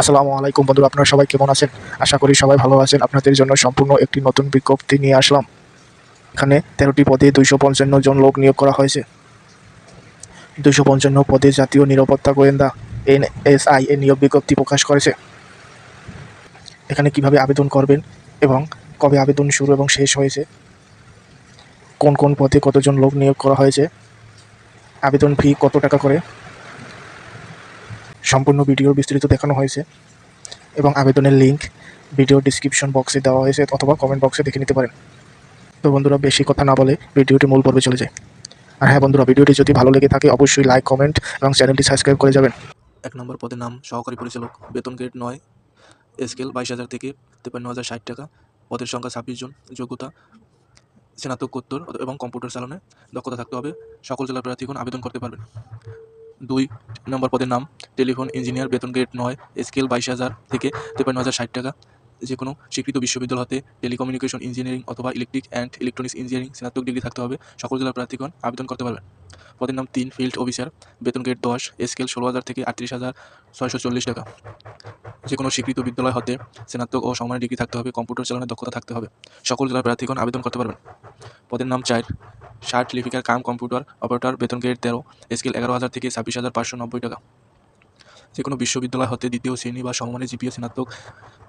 আসসালামু আলাইকুম বন্ধুরা, আপনারা সবাই কেমন আছেন? আশা করি সবাই ভালো আছেন। আপনাদের জন্য সম্পূর্ণ একটি নতুন বিজ্ঞপ্তি নিয়ে আসলাম। এখানে তেরোটি পদে দুইশো পঞ্চান্ন জন লোক নিয়োগ করা হয়েছে। দুইশো পঞ্চান্ন পদে জাতীয় নিরাপত্তা গোয়েন্দা এনএসআই এ নিয়োগ বিজ্ঞপ্তি প্রকাশ করেছে। এখানে কীভাবে আবেদন করবেন এবং কবে আবেদন শুরু এবং শেষ হয়েছে? কোন কোন পদে কতজন লোক নিয়োগ করা হয়েছে? আবেদন ফি কত টাকা করে? সম্পূর্ণ ভিডিও বিস্তারিত দেখানো হয়েছে এবং আবেদনের লিংক ভিডিও ডিসক্রিপশন বক্সে দেওয়া হয়েছে অথবা কমেন্ট বক্সে দেখে নিতে পারেন। তো বন্ধুরা, বেশি কথা না বলে ভিডিওটি মূল পর্বে চলে যায় আর হ্যাঁ বন্ধুরা, ভিডিওটি যদি ভালো লেগে থাকে, অবশ্যই লাইক কমেন্ট এবং চ্যানেলটি সাবস্ক্রাইব করে যাবেন। এক নম্বর পদের নাম, সহকারী পরিচালক, বেতন গ্রেড নয় স্কেল বাইশ হাজার থেকে তেপান্ন হাজার ষাট টাকা, পদের সংখ্যা ছাব্বিশ জন, যোগ্যতা স্নাতকোত্তর এবং কম্পিউটার চালনে দক্ষতা থাকতে হবে। সকল জেলা প্রার্থীগণ আবেদন করতে পারবেন। দুই নম্বর পদের নাম টেলিফোন ইঞ্জিনিয়ার, বেতন গ্রেড নয়, স্কেল বাইশ হাজার থেকে তেপান্ন হাজার ষাট টাকা। যে কোনো স্বীকৃত বিশ্ববিদ্যালয় হতে টেলিকমিউনিকেশন ইঞ্জিনিয়ারিং অথবা ইলেকট্রিক অ্যান্ড ইলেকট্রনিক্স ইঞ্জিনিয়ারিং স্নাতক ডিগ্রি থাকতে হবে। সকল জেলার প্রার্থীগণ আবেদন করতে পারবেন। পদের নাম তিন ফিল্ড অফিসার, বেতন গ্রেড দশ, স্কেল ষোলো হাজার থেকে আটত্রিশ হাজার ছয়শো চল্লিশ টাকা। যে কোনো স্বীকৃত বিদ্যালয় হতে স্নাতক ও সম্মানের ডিগ্রি থাকতে হবে, কম্পিউটার চালানোর দক্ষতা থাকতে হবে। সকল জেলার প্রার্থীগণ আবেদন করতে পারবেন। পদের নাম চার, ষাট লিপিকার কাম কম্পিউটার অপারেটর, বেতন গ্রেড তেরো, স্কেল এগারো হাজার থেকে ছাব্বিশ হাজার পাঁচশো নব্বই টাকা। যে কোনো বিশ্ববিদ্যালয় হতে দ্বিতীয় শ্রেণি বা সমমানের জিপিএ স্নাতক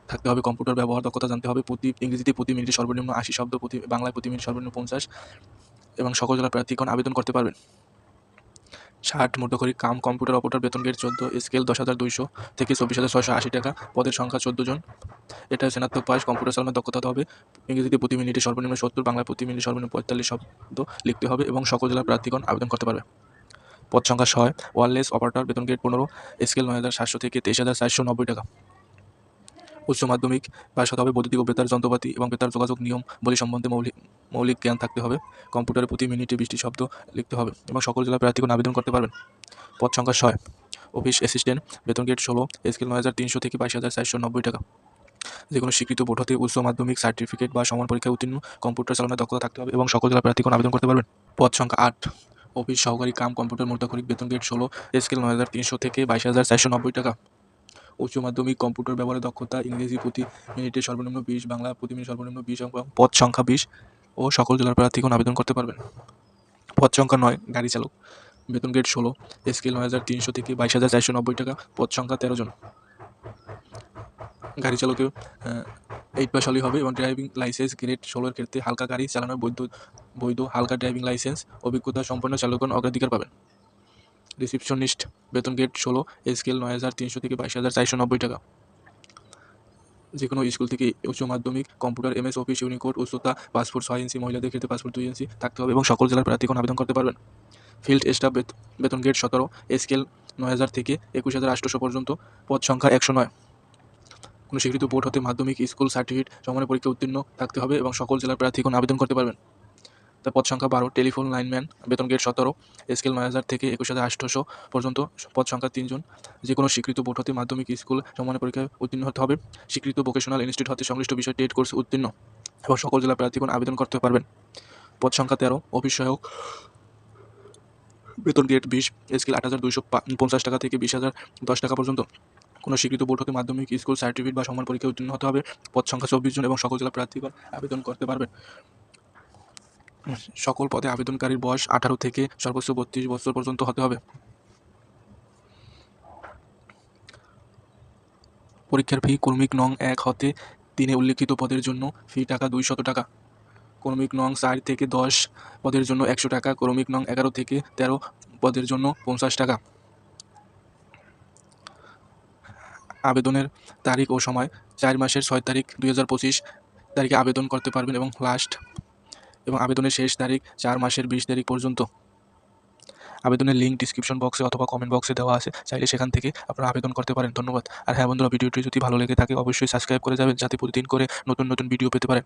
থাকতে হবে, কম্পিউটার ব্যবহার, দক্ষতা জানতে হবে, প্রতি ইংরেজিতে প্রতি মিনিটে সর্বনিম্ন আশি শব্দ, প্রতি বাংলায় প্রতি মিনিট সর্বনিম্ন পঞ্চাশ এবং সকল জেলার প্রার্থীগণ আবেদন করতে পারবেন। ষাট মধ্যকরি কাম কম্পিউটার অপারেটর, বেতন গেট চোদ্দ, স্কেল দশ হাজার দুইশো থেকে চব্বিশ হাজার ছশো আশি টাকা। পদের সংখ্যা চোদ্দ জন। এটা স্নাতক পাস কম্পিউটার চালানোর দক্ষতা হবে। ইংরেজিতে প্রতি মিনিটে সর্বনিম্ন সত্তর, বাংলায় প্রতি মিনিটে সর্বনিম্ন পঁয়তাল্লিশ শব্দ লিখতে হবে এবং সকল জেলার প্রার্থীগণ আবেদন করতে পারবে। পদ সংখ্যা ছয়, ওয়ারলেস অপারেটর, বেতন গেট পনেরো, স্কেল নয় হাজার সাতশো থেকে তেইশ হাজার চারশো নব্বই টাকা। উচ্চ মাধ্যমিক পাশ হতে হবে, বৈদ্যুতিক ও বেতার যন্ত্রপাতি এবং বেতার যোগাযোগ নিয়ম বলি সম্বন্ধে মৌলিক মৌলিক জ্ঞান থাকতে হবে। কম্পিউটারে প্রতি মিনিটে বৃষ্টি শব্দ লিখতে হবে এবং সকল জেলা প্রার্থীগণ আবেদন করতে পারবেন। পদ সংখ্যা ছয়, অফিস অ্যাসিস্ট্যান্ট, বেতন গেট ষোলো, স্কেল নয় হাজার তিনশো থেকে বাইশ হাজার চারশো নব্বই টাকা। যে কোনো স্বীকৃত বোর্ড হতে উচ্চ মাধ্যমিক, সার্টিফিকেট বা সমান পরীক্ষায় উত্তীর্ণ, কম্পিউটার চালানোর দক্ষতা থাকতে হবে এবং সকল জেলা প্রার্থীগণ আবেদন করতে পারবেন। পদ সংখ্যা আট, অফিস সহকারী কাম, কম্পিউটার মোটাকরিক বেতন গেট ষোলো, স্কেল নয় হাজার তিনশো থেকে বাইশ হাজার চারশো নব্বই টাকা। উচ্চ মাধ্যমিক, কম্পিউটার ব্যবহারের দক্ষতা, ইংরেজি প্রতি মিনিটে সর্বনিম্ন বিশ, বাংলা প্রতি মিনিট সর্বনিম্ন বিশ এবং পদ সংখ্যা বিশ ও সকল জেলার প্রার্থীগণ আবেদন করতে পারবেন। পদ সংখ্যা নয়, গাড়ি চালক। বেতন গ্রেড ষোলো স্কেল নয় হাজার তিনশো থেকে বাইশ হাজার চারশো নব্বই টাকা, পদ সংখ্যা তেরো জন। গাড়ি চালকেও এইট হলেই হবে এবং ড্রাইভিং লাইসেন্স গ্রেড ষোলোর ক্ষেত্রে হালকা গাড়ি চালানোর বৈধ বৈধ হালকা ড্রাইভিং লাইসেন্স অভিজ্ঞতা সম্পন্ন চালকগণ অগ্রাধিকার পাবেন। রিসিপশনিস্ট বেতন গেট ষোলো স্কেল নয় হাজার তিনশো থেকে বাইশ হাজার চারশো নব্বই টাকা। যে কোনো স্কুল থেকে উচ্চ মাধ্যমিক, কম্পিউটার, এমএস, অফিস, ইউনিকোড, উচ্চতা, পাসপোর্ট, ছয় ইঞ্চি মহিলাদের ক্ষেত্রে পাসপোর্ট দুই ইঞ্চি থাকতে হবে এবং সকল জেলার প্রার্থীগণ আবেদন করতে পারবেন। ফিল্ড স্টাফ বেতন গেট সতেরো স্কেল নয় হাজার থেকে একুশ হাজার আটশোশো পর্যন্ত, পদ সংখ্যা একশো নয়। কোনো স্বীকৃত বোর্ড হতে মাধ্যমিক, স্কুল সার্টিফিকেট সমানের পরীক্ষা উত্তীর্ণ থাকতে হবে এবং সকল জেলার প্রার্থীগণ আবেদন করতে পারবেন। তার পদ সংখ্যা বারো, টেলিফোন লাইনম্যান, বেতন গেট সতেরো স্কেল নয় হাজার থেকে একুশ হাজার আটশোশো পর্যন্ত পদ সংখ্যা তিনজন। যে কোনো স্বীকৃত বোর্ড হতে মাধ্যমিক স্কুল সমানের পরীক্ষায় উত্তীর্ণ হতে হবে। স্বীকৃত ভোকেশনাল ইনস্টিটিউট হতে সংশ্লিষ্ট বিষয় টেট কোর্স উত্তীর্ণ এবং সকল জেলা প্রার্থীগণ আবেদন করতে পারবেন। পদ সংখ্যা তেরো, অফিস সহায়ক, বেতন গ্রেড বিশ স্কেল আট হাজার দুইশো পঞ্চাশ টাকা থেকে বিশ হাজার দশ টাকা পর্যন্ত। কোনো স্বীকৃত বোর্ড হতে মাধ্যমিক স্কুল সার্টিফিকেট বা সমান পরীক্ষায় উত্তীর্ণ হতে হবে। পদ সংখ্যা চব্বিশ জন এবং সকল জেলা প্রার্থীগণ আবেদন করতে পারবেন। সকল পদে আবেদনকারীর বয়স আঠারো থেকে সর্বোচ্চ বত্রিশ বছর পর্যন্ত হতে হবে। পরীক্ষার ফি কর্মিক নং এক হতে তিনে উল্লিখিত পদের জন্য ফি টাকা দুইশত টাকা। কর্মিক নং চার থেকে দশ পদের জন্য একশো টাকা, কর্মিক নং এগারো থেকে তেরো পদের জন্য পঞ্চাশ টাকা। আবেদনের তারিখ ও সময় চার মাসের ছয় তারিখ দুই হাজার পঁচিশ তারিখে আবেদন করতে পারবেন এবং লাস্ট এবং আবেদনের শেষ তারিখ চার মাসের বিশ তারিখ পর্যন্ত। আবেদনের লিঙ্ক ডিসক্রিপশন বক্সে অথবা কমেন্ট বক্সে দেওয়া আছে। চাইলে সেখান থেকে আপনারা আবেদন করতে পারেন। ধন্যবাদ। আর হ্যাঁ বন্ধুরা, ভিডিওটি যদি ভালো লেগে থাকে, অবশ্যই সাবস্ক্রাইব করে যাবেন। যাতে প্রতিদিন করে নতুন নতুন ভিডিও পেতে পারেন।